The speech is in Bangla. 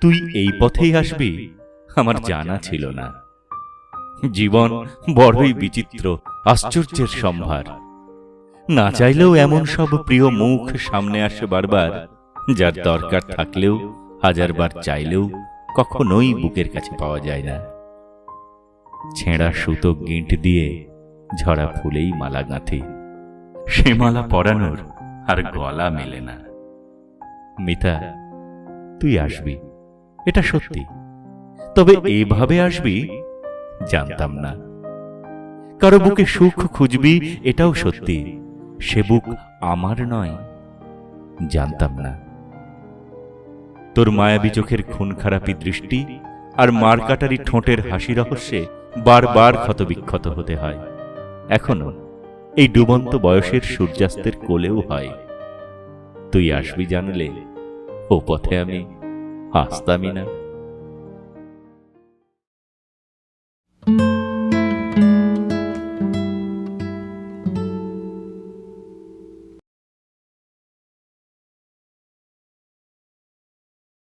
তুই এই পথেই আসবি? আমার জানা ছিল না। জীবন বড়ই বিচিত্র, আশ্চর্যের সম্ভার। না চাইলেও এমন সব প্রিয় মুখ সামনে আসে বারবার, যার দরকার থাকলেও, হাজারবার চাইলেও কখনোই বুকের কাছে পাওয়া যায় না। ছেঁড়া সুতো গিঁট দিয়ে ঝরা ফুলেই মালা গাঁথে। সে মালা পরানোর আর গলা মেলে না। মিতা, তুই আসবি? এটা সত্যি। তবে এইভাবে আসবি জানতাম না। কারও বুকে সুখ খুঁজবি এটাও সত্যি। সে বুক আমার নয় জানতাম না। তোর মায়াবী চোখের খুন খারাপি দৃষ্টি আর মারকাটারি ঠোঁটের হাসি রহস্যে বারবার ক্ষতবিক্ষত হতে হয়। এখনও এই ডুবন্ত বয়সের সূর্যাস্তের কোলেও হয়। তুই আসবি জানলে ও পথে আমি। আসতামই না